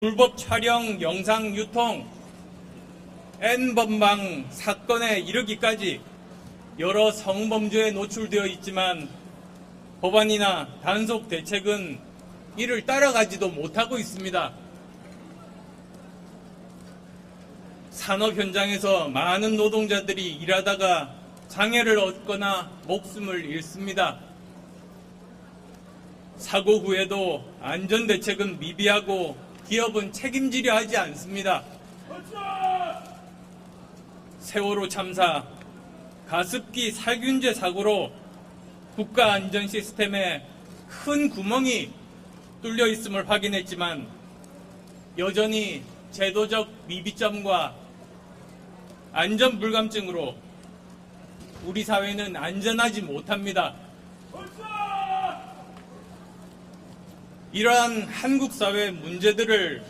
불법 촬영 영상 유통 N번방 사건에 이르기까지 여러 성범죄에 노출되어 있지만 법안이나 단속 대책은 이를 따라가지도 못하고 있습니다. 산업 현장에서 많은 노동자들이 일하다가 장애를 얻거나 목숨을 잃습니다. 사고 후에도 안전 대책은 미비하고 기업은 책임지려 하지 않습니다. 세월호 참사, 가습기 살균제 사고로 국가 안전 시스템에 큰 구멍이 뚫려 있음을 확인했지만 여전히 제도적 미비점과 안전 불감증으로 우리 사회는 안전하지 못합니다. 이러한 한국 사회 문제들을